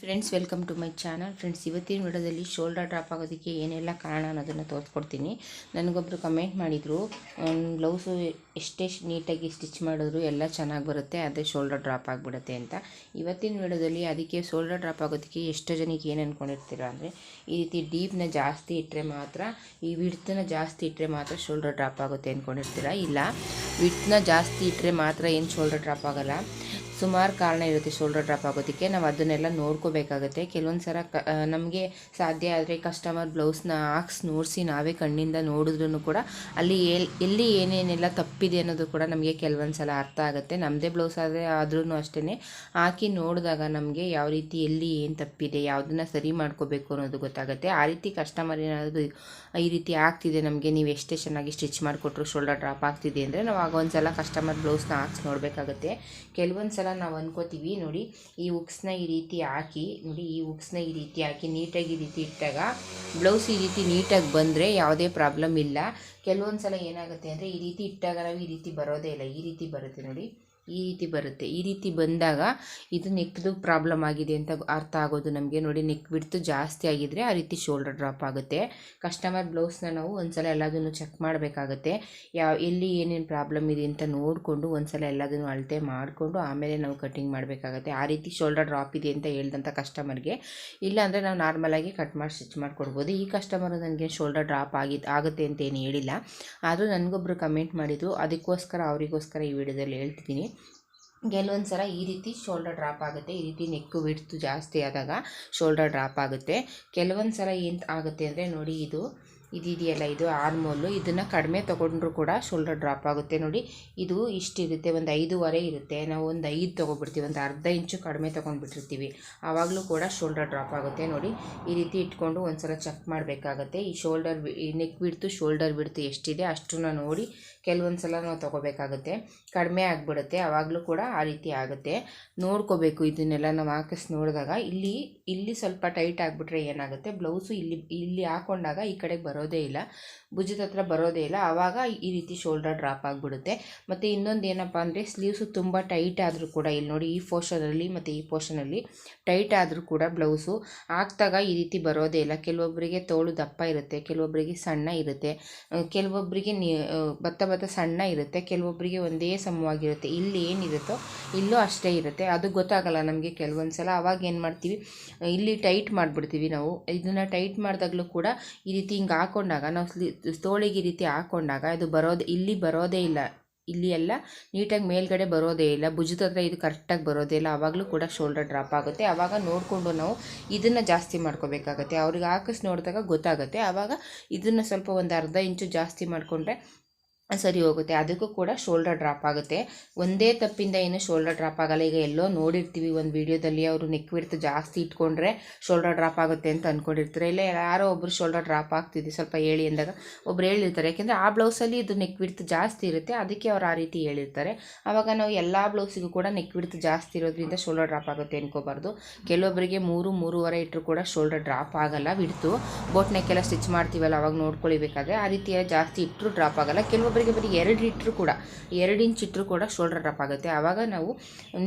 Friends welcome to my channel friends ಇವತ್ತಿನ ವಿಡಿಯೋದಲ್ಲಿ shoulder drop ಆಗೋದಕ್ಕೆ ಏನೆಲ್ಲ ಕಾರಣ ಅನ್ನೋದನ್ನು ತೋರಿಸ್ಕೊಡ್ತೀನಿ. ನನಗೊಬ್ಬರು ಕಮೆಂಟ್ ಮಾಡಿದರು ಬ್ಲೌಸು ಎಷ್ಟೇ ನೀಟಾಗಿ ಸ್ಟಿಚ್ ಮಾಡಿದ್ರು ಎಲ್ಲ ಚೆನ್ನಾಗಿ ಬರುತ್ತೆ, ಅದೇ ಶೋಲ್ಡರ್ ಡ್ರಾಪ್ ಆಗಿಬಿಡುತ್ತೆ ಅಂತ. ಇವತ್ತಿನ ವಿಡಿಯೋದಲ್ಲಿ ಅದಕ್ಕೆ ಶೋಲ್ಡರ್ ಡ್ರಾಪ್ ಆಗೋದಕ್ಕೆ ಎಷ್ಟೋ ಜನಕ್ಕೆ ಏನು ಅಂದ್ಕೊಂಡಿರ್ತೀರ ಅಂದರೆ, ಈ ರೀತಿ ಡೀಪ್ನ ಜಾಸ್ತಿ ಇಟ್ಟರೆ ಮಾತ್ರ, ಈ ವಿಡ್ತನ ಜಾಸ್ತಿ ಇಟ್ಟರೆ ಮಾತ್ರ ಶೋಲ್ಡರ್ ಡ್ರಾಪ್ ಆಗುತ್ತೆ ಅಂದ್ಕೊಂಡಿರ್ತೀರ ಇಲ್ಲ ವಿಡ್ತನ ಜಾಸ್ತಿ ಇಟ್ಟರೆ ಮಾತ್ರ ಏನು ಶೋಲ್ಡರ್ ಡ್ರಾಪ್ ಆಗೋಲ್ಲ. ಸುಮಾರು ಕಾರಣ ಇರುತ್ತೆ ಶೋಲ್ಡರ್ ಡ್ರಾಪ್ ಆಗೋದಕ್ಕೆ. ನಾವು ಅದನ್ನೆಲ್ಲ ನೋಡ್ಕೋಬೇಕಾಗುತ್ತೆ. ಕೆಲವೊಂದು ಸಲ ಕ ನಮಗೆ ಸಾಧ್ಯ ಆದರೆ ಕಸ್ಟಮರ್ ಬ್ಲೌಸ್ನ ಹಾಕ್ಸ್ ನೋಡಿಸಿ ನಾವೇ ಕಣ್ಣಿಂದ ನೋಡಿದ್ರೂ ಕೂಡ ಅಲ್ಲಿ ಎಲ್ ಎಲ್ಲಿ ಏನೇನೆಲ್ಲ ತಪ್ಪಿದೆ ಅನ್ನೋದು ಕೂಡ ನಮಗೆ ಕೆಲವೊಂದು ಸಲ ಅರ್ಥ ಆಗುತ್ತೆ. ನಮ್ಮದೇ ಬ್ಲೌಸ್ ಆದರೆ ಆದ್ರೂ ಅಷ್ಟೇ ಹಾಕಿ ನೋಡಿದಾಗ ನಮಗೆ ಯಾವ ರೀತಿ, ಎಲ್ಲಿ ಏನು ತಪ್ಪಿದೆ, ಯಾವುದನ್ನ ಸರಿ ಮಾಡ್ಕೋಬೇಕು ಅನ್ನೋದು ಗೊತ್ತಾಗುತ್ತೆ. ಆ ರೀತಿ ಕಸ್ಟಮರ್ ಏನಾದರೂ ಈ ರೀತಿ ಆಗ್ತಿದೆ ನಮಗೆ, ನೀವು ಎಷ್ಟೇ ಚೆನ್ನಾಗಿ ಸ್ಟಿಚ್ ಮಾಡಿಕೊಟ್ರು ಶೋಲ್ಡರ್ ಡ್ರಾಪ್ ಆಗ್ತಿದೆ ಅಂದರೆ ನಾವು ಆಗ ಒಂದು ಸಲ ಕಸ್ಟಮರ್ ಬ್ಲೌಸ್ನ ಹಾಕ್ಸಿ ನೋಡಬೇಕಾಗುತ್ತೆ. ಕೆಲವೊಂದು ಸಲ ನಾವು ಅಂದ್ಕೋತೀವಿ ನೋಡಿ, ಈ ಉಕ್ಸ್ನ ಈ ರೀತಿ ಹಾಕಿ, ನೋಡಿ, ಈ ಉಕ್ಸ್ನ ಈ ರೀತಿ ಹಾಕಿ ನೀಟಾಗಿ ಈ ರೀತಿ ಇಟ್ಟಾಗ ಬ್ಲೌಸ್ ಈ ರೀತಿ ನೀಟಾಗಿ ಬಂದರೆ ಯಾವುದೇ ಪ್ರಾಬ್ಲಮ್ ಇಲ್ಲ. ಕೆಲವೊಂದು ಸಲ ಏನಾಗುತ್ತೆ ಅಂದರೆ ಈ ರೀತಿ ಇಟ್ಟಾಗ ನಾವು ಈ ರೀತಿ ಬರೋದೇ ಇಲ್ಲ. ಈ ರೀತಿ ಬರುತ್ತೆ ನೋಡಿ. ಈ ರೀತಿ ಬರುತ್ತೆ. ಈ ರೀತಿ ಬಂದಾಗ ಇದು ನೆಕ್ದು ಪ್ರಾಬ್ಲಮ್ ಆಗಿದೆ ಅಂತ ಅರ್ಥ ಆಗೋದು ನಮಗೆ. ನೋಡಿ ನೆಕ್ ಬಿಡ್ತು ಜಾಸ್ತಿ ಆಗಿದ್ರೆ ಆ ರೀತಿ ಶೋಲ್ಡರ್ ಡ್ರಾಪ್ ಆಗುತ್ತೆ. ಕಸ್ಟಮರ್ ಬ್ಲೌಸ್ನ ನಾವು ಒಂದ್ಸಲ ಎಲ್ಲದನ್ನು ಚೆಕ್ ಮಾಡಬೇಕಾಗುತ್ತೆ. ಯಾವ ಎಲ್ಲಿ ಏನೇನು ಪ್ರಾಬ್ಲಮ್ ಇದೆ ಅಂತ ನೋಡಿಕೊಂಡು ಒಂದ್ಸಲ ಎಲ್ಲದನ್ನು ಅಳತೆ ಮಾಡಿಕೊಂಡು ಆಮೇಲೆ ನಾವು ಕಟಿಂಗ್ ಮಾಡಬೇಕಾಗುತ್ತೆ. ಆ ರೀತಿ ಶೋಲ್ಡರ್ ಡ್ರಾಪ್ ಇದೆ ಅಂತ ಹೇಳಿದಂಥ ಕಸ್ಟಮರ್ಗೆ ಇಲ್ಲಾಂದರೆ ನಾವು ನಾರ್ಮಲಾಗಿ ಕಟ್ ಮಾಡಿ ಸ್ಟಿಚ್ ಮಾಡಿಕೊಡ್ಬೋದು. ಈ ಕಸ್ಟಮರು ನನಗೆ ಶೋಲ್ಡರ್ ಡ್ರಾಪ್ ಆಗಿ, ಆಗುತ್ತೆ ಅಂತ ಏನು ಹೇಳಿಲ್ಲ. ಆದರೂ ನನಗೊಬ್ಬರು ಕಮೆಂಟ್ ಮಾಡಿದ್ರು. ಅದಕ್ಕೋಸ್ಕರ, ಅವರಿಗೋಸ್ಕರ ಈ ವಿಡಿಯೋದಲ್ಲಿ ಹೇಳ್ತಿದ್ದೀನಿ. ಕೆಲವೊಂದು ಸಲ ಈ ರೀತಿ ಶೋಲ್ಡರ್ ಡ್ರಾಪ್ ಆಗುತ್ತೆ. ಈ ರೀತಿ ನೆಕ್ಕು ವಿಡ್ತು ಜಾಸ್ತಿ ಆದಾಗ ಶೋಲ್ಡರ್ ಡ್ರಾಪ್ ಆಗುತ್ತೆ. ಕೆಲವೊಂದು ಸಲ ಏನು ಆಗುತ್ತೆ ಅಂದರೆ ನೋಡಿ ಇದು ಇದಿದೆಯಲ್ಲ ಇದು ಆರ್ಮೋಲು ಇದನ್ನು ಕಡಿಮೆ ತೊಗೊಂಡ್ರು ಕೂಡ ಶೋಲ್ಡರ್ ಡ್ರಾಪ್ ಆಗುತ್ತೆ. ನೋಡಿ, ಇದು ಇಷ್ಟಿರುತ್ತೆ ಒಂದು ಐದೂವರೆ ಇರುತ್ತೆ. ನಾವು ಒಂದು ಐದು ತೊಗೊಬಿಡ್ತೀವಿ ಒಂದು ಅರ್ಧ ಇಂಚು ಕಡಿಮೆ ತೊಗೊಂಡ್ಬಿಟ್ಟಿರ್ತೀವಿ. ಆವಾಗಲೂ ಕೂಡ ಶೋಲ್ಡರ್ ಡ್ರಾಪ್ ಆಗುತ್ತೆ. ನೋಡಿ, ಈ ರೀತಿ ಇಟ್ಕೊಂಡು ಒಂದ್ಸಲ ಚೆಕ್ ಮಾಡಬೇಕಾಗತ್ತೆ. ಈ ಶೋಲ್ಡರ್ ಈ ನೆಕ್ ಬಿಡ್ತು ಶೋಲ್ಡರ್ ಬಿಡ್ತು ಎಷ್ಟಿದೆ ಅಷ್ಟನ್ನು ನೋಡಿ ಕೆಲವೊಂದು ಸಲ ನಾವು ತೊಗೋಬೇಕಾಗುತ್ತೆ. ಕಡಿಮೆ ಆಗಿಬಿಡುತ್ತೆ. ಆವಾಗಲೂ ಕೂಡ ಆ ರೀತಿ ಆಗುತ್ತೆ. ನೋಡ್ಕೋಬೇಕು ಇದನ್ನೆಲ್ಲ ನಾವು ಹಾಕಿಸ್, ನೋಡಿದಾಗ ಇಲ್ಲಿ ಇಲ್ಲಿ ಸ್ವಲ್ಪ ಟೈಟ್ ಆಗಿಬಿಟ್ರೆ ಏನಾಗುತ್ತೆ. ಬ್ಲೌಸು ಇಲ್ಲಿ ಇಲ್ಲಿ ಹಾಕೊಂಡಾಗ ಈ ಕಡೆಗೆ ಬರೋದೇ ಇಲ್ಲ. ಭುಜದ ಹತ್ರ ಬರೋದೇ ಇಲ್ಲ. ಆವಾಗ ಈ ರೀತಿ ಶೋಲ್ಡರ್ ಡ್ರಾಪ್ ಆಗಿಬಿಡುತ್ತೆ. ಮತ್ತು ಇನ್ನೊಂದು ಏನಪ್ಪ ಅಂದರೆ ಸ್ಲೀವ್ಸು ತುಂಬ ಟೈಟ್ ಆದರೂ ಕೂಡ ಇಲ್ಲಿ ನೋಡಿ ಈ ಪೋರ್ಷನಲ್ಲಿ ಮತ್ತು ಈ ಪೋರ್ಷನಲ್ಲಿ ಟೈಟ್ ಆದರೂ ಕೂಡ ಬ್ಲೌಸು ಹಾಕ್ದಾಗ ಈ ರೀತಿ ಬರೋದೇ ಇಲ್ಲ. ಕೆಲವೊಬ್ಬರಿಗೆ ತೋಳು ದಪ್ಪ ಇರುತ್ತೆ ಕೆಲವೊಬ್ಬರಿಗೆ ಸಣ್ಣ ಇರುತ್ತೆ ಕೆಲವೊಬ್ಬರಿಗೆ ನೀ ಭತ್ತ ಭತ್ತ ಸಣ್ಣ ಇರುತ್ತೆ ಕೆಲವೊಬ್ಬರಿಗೆ ಒಂದೇ ಸಮವಾಗಿರುತ್ತೆ. ಇಲ್ಲಿ ಏನಿರುತ್ತೋ ಇಲ್ಲೂ ಅಷ್ಟೇ ಇರುತ್ತೆ. ಅದು ಗೊತ್ತಾಗಲ್ಲ ನಮಗೆ ಕೆಲವೊಂದು ಸಲ ಅವಾಗ ಏನು ಮಾಡ್ತೀವಿ? ಇಲ್ಲಿ ಟೈಟ್ ಮಾಡಿಬಿಡ್ತೀವಿ ನಾವು. ಇದನ್ನು ಟೈಟ್ ಮಾಡಿದಾಗಲೂ ಕೂಡ ಈ ರೀತಿ ಹಿಂಗೆ ಹಾಕೊಂಡಾಗ, ನಾವು ಸ್ಲಿ ತೋಳಿಗೆ ಈ ರೀತಿ ಹಾಕೊಂಡಾಗ ಅದು ಬರೋದು, ಇಲ್ಲಿ ಬರೋದೇ ಇಲ್ಲ. ಇಲ್ಲಿ ಎಲ್ಲ ನೀಟಾಗಿ ಮೇಲ್ಗಡೆ ಬರೋದೇ ಇಲ್ಲ. ಭುಜದ ಹತ್ರ ಇದು ಕರೆಕ್ಟಾಗಿ ಬರೋದೇ ಇಲ್ಲ. ಆವಾಗಲೂ ಕೂಡ ಶೋಲ್ಡರ್ ಡ್ರಾಪ್ ಆಗುತ್ತೆ. ಆವಾಗ ನೋಡಿಕೊಂಡು ನಾವು ಇದನ್ನು ಜಾಸ್ತಿ ಮಾಡ್ಕೋಬೇಕಾಗತ್ತೆ. ಅವ್ರಿಗೆ ಹಾಕಿಸ್ ನೋಡಿದಾಗ ಗೊತ್ತಾಗುತ್ತೆ. ಆವಾಗ ಇದನ್ನು ಸ್ವಲ್ಪ ಒಂದು ಅರ್ಧ ಇಂಚು ಜಾಸ್ತಿ ಮಾಡಿಕೊಂಡ್ರೆ ಸರಿ ಹೋಗುತ್ತೆ. ಅದಕ್ಕೂ ಕೂಡ ಶೋಲ್ಡರ್ ಡ್ರಾಪ್ ಆಗುತ್ತೆ. ಒಂದೇ ತಪ್ಪಿಂದ ಏನು ಶೋಲ್ಡರ್ ಡ್ರಾಪ್ ಆಗಲ್ಲ. ಈಗ ಎಲ್ಲೋ ನೋಡಿರ್ತೀವಿ ಒಂದು ವೀಡಿಯೋದಲ್ಲಿ ಅವರು ನೆಕ್ ಬಿಡ್ತು ಜಾಸ್ತಿ ಇಟ್ಕೊಂಡ್ರೆ ಶೋಲ್ಡರ್ ಡ್ರಾಪ್ ಆಗುತ್ತೆ ಅಂತ ಅಂದ್ಕೊಂಡಿರ್ತಾರೆ ಇಲ್ಲ, ಯಾರೋ ಒಬ್ಬರು ಶೋಲ್ಡರ್ ಡ್ರಾಪ್ ಆಗ್ತಿದೆ, ಸ್ವಲ್ಪ ಹೇಳಿ ಅಂದಾಗ ಒಬ್ರು ಹೇಳಿರ್ತಾರೆ. ಯಾಕೆಂದರೆ ಆ ಬ್ಲೌಸಲ್ಲಿ ಇದು ನೆಕ್ ಬಿಡ್ತು ಜಾಸ್ತಿ ಇರುತ್ತೆ. ಅದಕ್ಕೆ ಅವ್ರು ಆ ರೀತಿ ಹೇಳಿರ್ತಾರೆ. ಆವಾಗ ನಾವು ಎಲ್ಲ ಬ್ಲೌಸಿಗೂ ಕೂಡ ನೆಕ್ ಬಿಡ್ತು ಜಾಸ್ತಿ ಇರೋದ್ರಿಂದ ಶೋಲ್ಡರ್ ಡ್ರಾಪ್ ಆಗುತ್ತೆ ಅನ್ಕೋಬಾರ್ದು. ಕೆಲವೊಬ್ಬರಿಗೆ ಮೂರು, ಮೂರುವರೆ ಇಟ್ಟರು ಕೂಡ ಶೋಲ್ಡರ್ ಡ್ರಾಪ್ ಆಗಲ್ಲ ಬಿಡ್ತು. ಬೋಟ್ ನೆಕ್ಕೆಲ್ಲ ಸ್ಟಿಚ್ ಮಾಡ್ತೀವಲ್ಲ, ಅವಾಗ ನೋಡ್ಕೊಳ್ಬೇಕಾದ್ರೆ ಆ ರೀತಿಯ ಜಾಸ್ತಿ ಇಟ್ಟರು ಡ್ರಾಪ್ ಆಗಲ್ಲ. ಕೆಲವೊಬ್ಬರಿಗೆ ಬರೀ ಎರಡು ಇಟ್ಟರು ಕೂಡ, ಎರಡು ಇಂಚ್ ಇಟ್ಟರು ಕೂಡ ಶೋಲ್ಡರ್ ಡ್ರಾಪ್ ಆಗುತ್ತೆ. ಆವಾಗ ನಾವು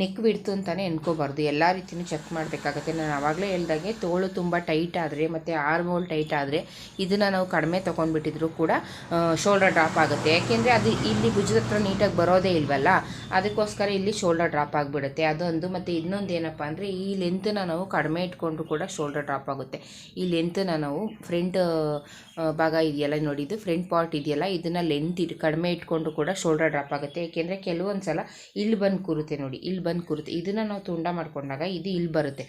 ನೆಕ್ ಬಿಡ್ತು ಅಂತಲೇ ಅನ್ಕೋಬಾರ್ದು ಎಲ್ಲ ರೀತಿಯೂ ಚೆಕ್ ಮಾಡಬೇಕಾಗುತ್ತೆ. ನಾನು ಆವಾಗಲೇ ಹೇಳ್ದಾಗೆ ತೋಳು ತುಂಬ ಟೈಟ್ ಆದರೆ ಮತ್ತು ಆರ್ಮೋಲ್ ಟೈಟ್ ಆದರೆ ಇದನ್ನು ನಾವು ಕಡಿಮೆ ತೊಗೊಂಡ್ಬಿಟ್ಟಿದ್ರು ಕೂಡ ಶೋಲ್ಡರ್ ಡ್ರಾಪ್ ಆಗುತ್ತೆ. ಯಾಕೆಂದರೆ ಅದು ಇಲ್ಲಿ ಭುಜದ ಹತ್ರ ನೀಟಾಗಿ ಬರೋದೇ ಇಲ್ವಲ್ಲ, ಅದಕ್ಕೋಸ್ಕರ ಇಲ್ಲಿ ಶೋಲ್ಡರ್ ಡ್ರಾಪ್ ಆಗಿಬಿಡುತ್ತೆ. ಅದೊಂದು ಮತ್ತು ಇನ್ನೊಂದು ಏನಪ್ಪ ಅಂದರೆ ಈ ಲೆಂತನ್ನ ನಾವು ಕಡಿಮೆ ಇಟ್ಕೊಂಡ್ರು ಕೂಡ ಶೋಲ್ಡರ್ ಡ್ರಾಪ್ ಆಗುತ್ತೆ. ಈ ಲೆಂತನ್ನ ನಾವು ಫ್ರಂಟ್ ಭಾಗ ಇದೆಯಲ್ಲ ನೋಡಿದ್ದು ಫ್ರಂಟ್ ಪಾರ್ಟ್ ಇದೆಯಲ್ಲ, ಇದನ್ನು ಲೆಂತ್ ಇಟ್ಟು ಕಡಿಮೆ ಇಟ್ಕೊಂಡು ಕೂಡ ಶೋಲ್ಡರ್ ಡ್ರಾಪ್ ಆಗುತ್ತೆ. ಏಕೆಂದರೆ ಕೆಲವೊಂದು ಸಲ ಇಲ್ಲಿ ಬಂದು ಕೂರುತ್ತೆ ನೋಡಿ ಇಲ್ಲಿ ಬಂದು ಕೂರುತ್ತೆ. ಇದನ್ನು ನಾವು ತುಂಡ ಮಾಡ್ಕೊಂಡಾಗ ಇದು ಇಲ್ಲಿ ಬರುತ್ತೆ.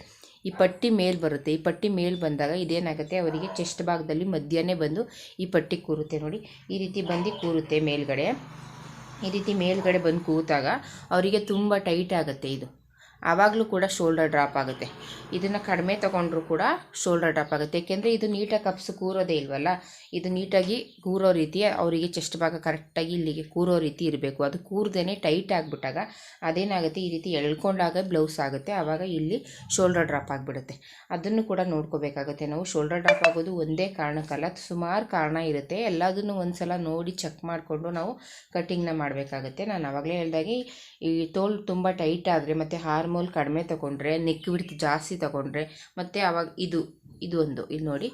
ಈ ಪಟ್ಟಿ ಮೇಲೆ ಬರುತ್ತೆ. ಈ ಪಟ್ಟಿ ಮೇಲೆ ಬಂದಾಗ ಇದೇನಾಗುತ್ತೆ, ಅವರಿಗೆ ಚೆಸ್ಟ್ ಭಾಗದಲ್ಲಿ ಮಧ್ಯಾಹ್ನ ಬಂದು ಈ ಪಟ್ಟಿ ಕೂರುತ್ತೆ ನೋಡಿ. ಈ ರೀತಿ ಬಂದು ಕೂರುತ್ತೆ ಮೇಲ್ಗಡೆ. ಈ ರೀತಿ ಮೇಲ್ಗಡೆ ಬಂದು ಕೂತಾಗ ಅವರಿಗೆ ತುಂಬ ಟೈಟ್ ಆಗುತ್ತೆ ಇದು. ಆವಾಗಲೂ ಕೂಡ ಶೋಲ್ಡರ್ ಡ್ರಾಪ್ ಆಗುತ್ತೆ. ಇದನ್ನು ಕಡಿಮೆ ತೊಗೊಂಡ್ರೂ ಕೂಡ ಶೋಲ್ಡರ್ ಡ್ರಾಪ್ ಆಗುತ್ತೆ. ಏಕೆಂದರೆ ಇದು ನೀಟಾಗಿ ಕಪ್ಸ್ ಕೂರೋದೇ ಇಲ್ವಲ್ಲ? ಇದು ನೀಟಾಗಿ ಕೂರೋ ರೀತಿ ಅವರಿಗೆ ಚೆಸ್ಟ್ ಭಾಗ ಕರೆಕ್ಟಾಗಿ ಇಲ್ಲಿಗೆ ಕೂರೋ ರೀತಿ ಇರಬೇಕು. ಅದು ಕೂರ್ದೇ ಟೈಟ್ ಆಗಿಬಿಟ್ಟಾಗ ಅದೇನಾಗುತ್ತೆ? ಈ ರೀತಿ ಎಳ್ಕೊಂಡಾಗ ಬ್ಲೌಸ್ ಆಗುತ್ತೆ. ಆವಾಗ ಇಲ್ಲಿ ಶೋಲ್ಡರ್ ಡ್ರಾಪ್ ಆಗಿಬಿಡುತ್ತೆ. ಅದನ್ನು ಕೂಡ ನೋಡ್ಕೋಬೇಕಾಗುತ್ತೆ ನಾವು. ಶೋಲ್ಡರ್ ಡ್ರಾಪ್ ಆಗೋದು ಒಂದೇ ಕಾರಣಕ್ಕಲ್ಲ. ಸುಮಾರು ಕಾರಣ ಇರುತ್ತೆ. ಎಲ್ಲದನ್ನು ಒಂದು ಸಲ ನೋಡಿ ಚೆಕ್ ಮಾಡಿಕೊಂಡು ನಾವು ಕಟ್ಟಿಂಗ್ನ ಮಾಡಬೇಕಾಗುತ್ತೆ. ನಾನು ಆವಾಗಲೇ ಹೇಳ್ದಾಗೆ ಈ ತೋಲ್ ತುಂಬ ಟೈಟ್ ಆದರೆ ಮತ್ತು ಹಾರ್ ಆರ್ಮೋಲ್ ಕಡಿಮೆ ತೊಗೊಂಡ್ರೆ ನೆಕ್ ಬಿಡ್ತು ಜಾಸ್ತಿ ತೊಗೊಂಡ್ರೆ, ಮತ್ತು ಅವಾಗ ಇದು ಇದು ಒಂದು, ಇಲ್ಲಿ ನೋಡಿ,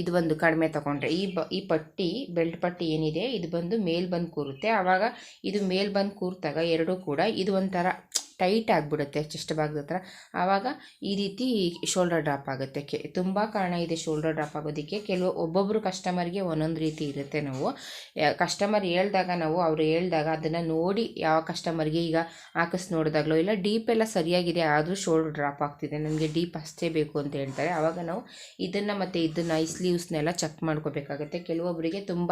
ಇದು ಒಂದು ಕಡಿಮೆ ತೊಗೊಂಡ್ರೆ, ಈ ಬ, ಈ ಪಟ್ಟಿ ಬೆಲ್ಟ್ ಪಟ್ಟಿ ಏನಿದೆ, ಇದು ಬಂದು ಮೇಲ್ ಬಂದು ಕೂರುತ್ತೆ. ಆವಾಗ ಇದು ಮೇಲ್ ಬಂದು ಕೂರ್ತಾಗ ಎರಡೂ ಕೂಡ ಇದು ಒಂಥರ ಟೈಟ್ ಆಗಿಬಿಡುತ್ತೆ ಚೆಸ್ಟ್ ಭಾಗದ ಹತ್ರ. ಆವಾಗ ಈ ರೀತಿ ಶೋಲ್ಡರ್ ಡ್ರಾಪ್ ಆಗುತ್ತೆ. ಕೆ, ತುಂಬ ಕಾರಣ ಇದೆ ಶೋಲ್ಡರ್ ಡ್ರಾಪ್ ಆಗೋದಕ್ಕೆ. ಕೆಲವು ಒಬ್ಬೊಬ್ಬರು ಕಸ್ಟಮರ್ಗೆ ಒಂದೊಂದು ರೀತಿ ಇರುತ್ತೆ ನಾವು. ಕಸ್ಟಮರ್ ಹೇಳಿದಾಗ ನಾವು ಅವರು ಹೇಳಿದಾಗ ಅದನ್ನು ನೋಡಿ ಯಾವ ಕಸ್ಟಮರ್ಗೆ ಈಗ ಹಾಕಿಸ್ ನೋಡಿದಾಗಲೋ ಇಲ್ಲ ಡೀಪ್ ಎಲ್ಲ ಸರಿಯಾಗಿದೆ ಆದರೂ ಶೋಲ್ಡರ್ ಡ್ರಾಪ್ ಆಗ್ತಿದೆ. ನನಗೆ ಡೀಪ್ ಅಷ್ಟೇ ಬೇಕು ಅಂತ ಹೇಳ್ತಾರೆ. ಆವಾಗ ನಾವು ಇದನ್ನು ಮತ್ತು ಇದನ್ನು, ಈ ಸ್ಲೀವ್ಸ್ನೆಲ್ಲ ಚೆಕ್ ಮಾಡ್ಕೋಬೇಕಾಗುತ್ತೆ. ಕೆಲವೊಬ್ಬರಿಗೆ ತುಂಬ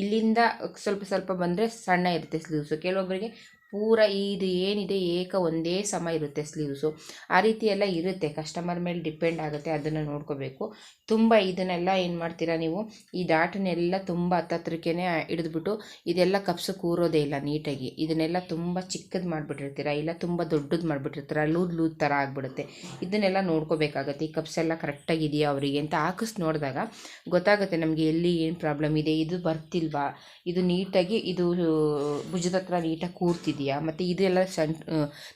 ಇಲ್ಲಿಂದ ಸ್ವಲ್ಪ ಸ್ವಲ್ಪ ಬಂದರೆ ಸಣ್ಣ ಇರುತ್ತೆ ಸ್ಲೀವ್ಸು ಕೆಲವೊಬ್ಬರಿಗೆ ಪೂರ ಇದು ಏನಿದೆ ಏಕ ಒಂದೇ ಸಮ ಇರುತ್ತೆ ಸ್ಲೀವ್ಸು ಆ ರೀತಿ ಎಲ್ಲ ಇರುತ್ತೆ. ಕಸ್ಟಮರ್ ಮೇಲೆ ಡಿಪೆಂಡ್ ಆಗುತ್ತೆ. ಅದನ್ನು ನೋಡ್ಕೋಬೇಕು. ತುಂಬ ಇದನ್ನೆಲ್ಲ ಏನು ಮಾಡ್ತೀರಾ ನೀವು? ಈ ಡಾಟನ್ನೆಲ್ಲ ತುಂಬ ಹತ್ತತ್ರಕ್ಕೆ ಹಿಡಿದ್ಬಿಟ್ಟು ಇದೆಲ್ಲ ಕಪ್ಸು ಕೂರೋದೇ ಇಲ್ಲ ನೀಟಾಗಿ. ಇದನ್ನೆಲ್ಲ ತುಂಬ ಚಿಕ್ಕದು ಮಾಡಿಬಿಟ್ಟಿರ್ತೀರ? ಇಲ್ಲ ತುಂಬ ದೊಡ್ಡದು ಮಾಡಿಬಿಟ್ಟಿರ್ತೀರ? ಲೂದ್ ಲೂದ್ ಥರ ಆಗಿಬಿಡುತ್ತೆ. ಇದನ್ನೆಲ್ಲ ನೋಡ್ಕೋಬೇಕಾಗತ್ತೆ. ಈ ಕಪ್ಸ್ ಎಲ್ಲ ಕರೆಕ್ಟಾಗಿದೆಯಾ ಅವರಿಗೆ ಅಂತ ಹಾಕಿಸ್ ನೋಡಿದಾಗ ಗೊತ್ತಾಗುತ್ತೆ ನಮಗೆ ಎಲ್ಲಿ ಏನು ಪ್ರಾಬ್ಲಮ್ ಇದೆ? ಇದು ಬರ್ತಿಲ್ವಾ? ಇದು ನೀಟಾಗಿ, ಇದು ಭುಜದ ಹತ್ರ ನೀಟಾಗಿ ಕೂರ್ತಿದೆಯಾ ಮತ್ತು ಇದೆಲ್ಲ ಸನ್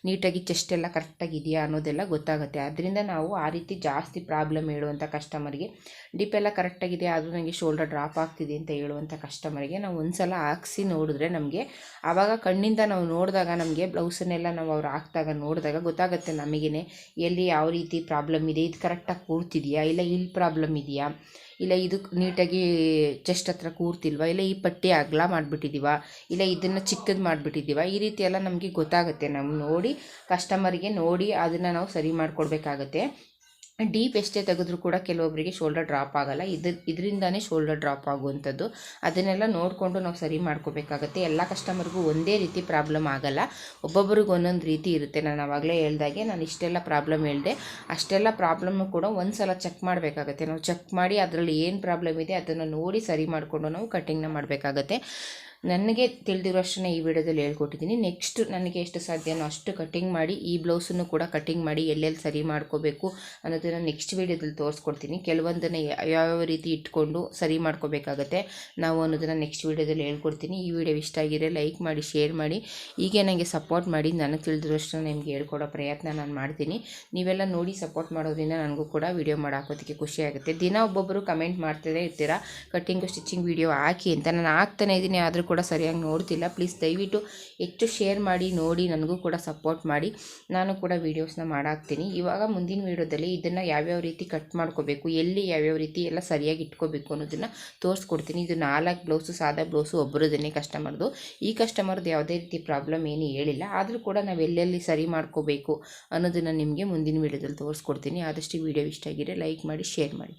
ನೀಟಾಗಿ ಚೆಸ್ಟ್ ಎಲ್ಲ ಕರೆಕ್ಟಾಗಿದೆಯಾ ಅನ್ನೋದೆಲ್ಲ ಗೊತ್ತಾಗುತ್ತೆ. ಅದರಿಂದ ನಾವು ಆ ರೀತಿ ಜಾಸ್ತಿ ಪ್ರಾಬ್ಲಮ್ ಹೇಳುವಂಥ ಕಸ್ಟಮರ್ಗೆ ಡಿಪ್ ಎಲ್ಲ ಕರೆಕ್ಟಾಗಿದೆ ಆದರೂ ನನಗೆ ಶೋಲ್ಡರ್ ಡ್ರಾಪ್ ಆಗ್ತಿದೆ ಅಂತ ಹೇಳುವಂಥ ಕಸ್ಟಮರ್ಗೆ ನಾವು ಒಂದು ಸಲ ಹಾಕ್ಸಿ ನೋಡಿದ್ರೆ ನಮಗೆ, ಆವಾಗ ಕಣ್ಣಿಂದ ನಾವು ನೋಡಿದಾಗ ನಮಗೆ ಬ್ಲೌಸನ್ನೆಲ್ಲ ನಾವು ಅವ್ರು ಹಾಕ್ದಾಗ ನೋಡಿದಾಗ ಗೊತ್ತಾಗುತ್ತೆ ನಮಗೇ ಎಲ್ಲಿ ಯಾವ ರೀತಿ ಪ್ರಾಬ್ಲಮ್ ಇದೆ, ಇದು ಕರೆಕ್ಟಾಗಿ ಕೂರ್ತಿದೆಯಾ ಇಲ್ಲ ಇಲ್ಲಿ ಪ್ರಾಬ್ಲಮ್ ಇದೆಯಾ? ಇಲ್ಲ, ಇದು ನೀಟಾಗಿ ಚೆಸ್ಟ್ ಹತ್ರ ಕೂರ್ತಿಲ್ವಾ? ಇಲ್ಲ, ಈ ಪಟ್ಟಿ ಅಗಲ ಮಾಡಿಬಿಟ್ಟಿದ್ದೀವ ಇಲ್ಲ, ಇದನ್ನು ಚಿಕ್ಕದು ಮಾಡಿಬಿಟ್ಟಿದ್ದೀವ ಈ ರೀತಿ ಎಲ್ಲ ನಮಗೆ ಗೊತ್ತಾಗುತ್ತೆ. ನಾವು ನೋಡಿ ಕಸ್ಟಮರಿಗೆ ನೋಡಿ, ಅದನ್ನು ನಾವು ಸರಿ ಮಾಡಿಕೊಡ್ಬೇಕಾಗತ್ತೆ. ಡೀಪ್ ಎಷ್ಟೇ ತೆಗೆದ್ರೂ ಕೂಡ ಕೆಲವೊಬ್ಬರಿಗೆ ಶೋಲ್ಡರ್ ಡ್ರಾಪ್ ಆಗಲ್ಲ. ಇದು, ಇದರಿಂದನೇ ಶೋಲ್ಡರ್ ಡ್ರಾಪ್ ಆಗುವಂಥದ್ದು. ಅದನ್ನೆಲ್ಲ ನೋಡಿಕೊಂಡು ನಾವು ಸರಿ ಮಾಡ್ಕೋಬೇಕಾಗತ್ತೆ. ಎಲ್ಲ ಕಸ್ಟಮರ್ಗೂ ಒಂದೇ ರೀತಿ ಪ್ರಾಬ್ಲಮ್ ಆಗಲ್ಲ. ಒಬ್ಬೊಬ್ಬರಿಗೂ ಒಂದೊಂದು ರೀತಿ ಇರುತ್ತೆ. ನಾನು ಆವಾಗಲೇ ಹೇಳ್ದಾಗೆ ನಾನು ಇಷ್ಟೆಲ್ಲ ಪ್ರಾಬ್ಲಮ್ ಹೇಳಿದೆ. ಅಷ್ಟೆಲ್ಲ ಪ್ರಾಬ್ಲಮ್ಮು ಕೂಡ ಒಂದು ಸಲ ಚೆಕ್ ಮಾಡಬೇಕಾಗತ್ತೆ. ನಾವು ಚೆಕ್ ಮಾಡಿ ಅದರಲ್ಲಿ ಏನು ಪ್ರಾಬ್ಲಮ್ ಇದೆ ಅದನ್ನು ನೋಡಿ ಸರಿ ಮಾಡಿಕೊಂಡು ನಾವು ಕಟ್ಟಿಂಗ್ನ ಮಾಡಬೇಕಾಗತ್ತೆ. ನನಗೆ ತಿಳಿದಿರೋಷ್ಟನ್ನೇ ಈ ವಿಡಿಯೋದಲ್ಲಿ ಹೇಳ್ಕೊಟ್ಟಿದ್ದೀನಿ. ನೆಕ್ಸ್ಟ್ ನನಗೆ ಎಷ್ಟು ಸಾಧ್ಯನೋ ಅಷ್ಟು ಕಟ್ಟಿಂಗ್ ಮಾಡಿ, ಈ ಬ್ಲೌಸನ್ನು ಕೂಡ ಕಟ್ಟಿಂಗ್ ಮಾಡಿ ಎಲ್ಲೆಲ್ಲಿ ಸರಿ ಮಾಡ್ಕೋಬೇಕು ಅನ್ನೋದನ್ನು ನೆಕ್ಸ್ಟ್ ವೀಡಿಯೋದಲ್ಲಿ ತೋರಿಸ್ಕೊಡ್ತೀನಿ. ಕೆಲವೊಂದನ್ನು ಯಾವ್ಯಾವ ರೀತಿ ಇಟ್ಕೊಂಡು ಸರಿ ಮಾಡ್ಕೋಬೇಕಾಗತ್ತೆ ನಾವು ಅನ್ನೋದನ್ನು ನೆಕ್ಸ್ಟ್ ವೀಡಿಯೋದಲ್ಲಿ ಹೇಳ್ಕೊಡ್ತೀನಿ. ಈ ವಿಡಿಯೋ ಇಷ್ಟ ಆಗಿದ್ರೆ ಲೈಕ್ ಮಾಡಿ ಶೇರ್ ಮಾಡಿ. ಹೀಗೆ ನನಗೆ ಸಪೋರ್ಟ್ ಮಾಡಿ, ನನಗೆ ತಿಳಿದಿರೋಷ್ಟನ್ನ ನಿಮಗೆ ಹೇಳ್ಕೊಡೋ ಪ್ರಯತ್ನ ನಾನು ಮಾಡ್ತೀನಿ. ನೀವೆಲ್ಲ ನೋಡಿ ಸಪೋರ್ಟ್ ಮಾಡೋದ್ರಿಂದ ನನಗೂ ಕೂಡ ವಿಡಿಯೋ ಮಾಡಾಕೋದಕ್ಕೆ ಖುಷಿ ಆಗುತ್ತೆ. ದಿನ ಒಬ್ಬೊಬ್ಬರು ಕಮೆಂಟ್ ಮಾಡ್ತಾನೆ ಇರ್ತೀರ? ಕಟ್ಟಿಂಗು ಸ್ಟಿಚಿಂಗ್ ವಿಡಿಯೋ ಹಾಕಿ ಅಂತ. ನಾನು ಹಾಕ್ತಾನೆ ಇದ್ದೀನಿ, ಆದರೂ ಕೂಡ ಸರಿಯಾಗಿ ನೋಡ್ತಿಲ್ಲ. ಪ್ಲೀಸ್ ದಯವಿಟ್ಟು ಹೆಚ್ಚು ಶೇರ್ ಮಾಡಿ, ನೋಡಿ, ನನಗೂ ಕೂಡ ಸಪೋರ್ಟ್ ಮಾಡಿ. ನಾನು ಕೂಡ ವೀಡಿಯೋಸ್ನ ಮಾಡಾಕ್ತೀನಿ. ಇವಾಗ ಮುಂದಿನ ವೀಡಿಯೋದಲ್ಲಿ ಇದನ್ನು ಯಾವ್ಯಾವ ರೀತಿ ಕಟ್ ಮಾಡ್ಕೋಬೇಕು, ಎಲ್ಲಿ ಯಾವ್ಯಾವ ರೀತಿ ಎಲ್ಲ ಸರಿಯಾಗಿ ಇಟ್ಕೋಬೇಕು ಅನ್ನೋದನ್ನು ತೋರಿಸ್ಕೊಡ್ತೀನಿ. ಇದು ನಾಲ್ಕು ಬ್ಲೌಸು ಸಾದಾ ಬ್ಲೌಸು ಒಬ್ಬರದನ್ನೇ ಕಸ್ಟಮರ್ದು ಈ ಕಸ್ಟಮರ್ದು ಯಾವುದೇ ರೀತಿ ಪ್ರಾಬ್ಲಮ್ ಏನು ಹೇಳಿಲ್ಲ. ಆದರೂ ಕೂಡ ನಾವು ಎಲ್ಲೆಲ್ಲಿ ಸರಿ ಮಾಡ್ಕೋಬೇಕು ಅನ್ನೋದನ್ನು ನಿಮಗೆ ಮುಂದಿನ ವೀಡಿಯೋದಲ್ಲಿ ತೋರಿಸ್ಕೊಡ್ತೀನಿ. ಆದಷ್ಟು ವೀಡಿಯೋ ಇಷ್ಟ ಆಗಿದೆ ಲೈಕ್ ಮಾಡಿ ಶೇರ್ ಮಾಡಿ.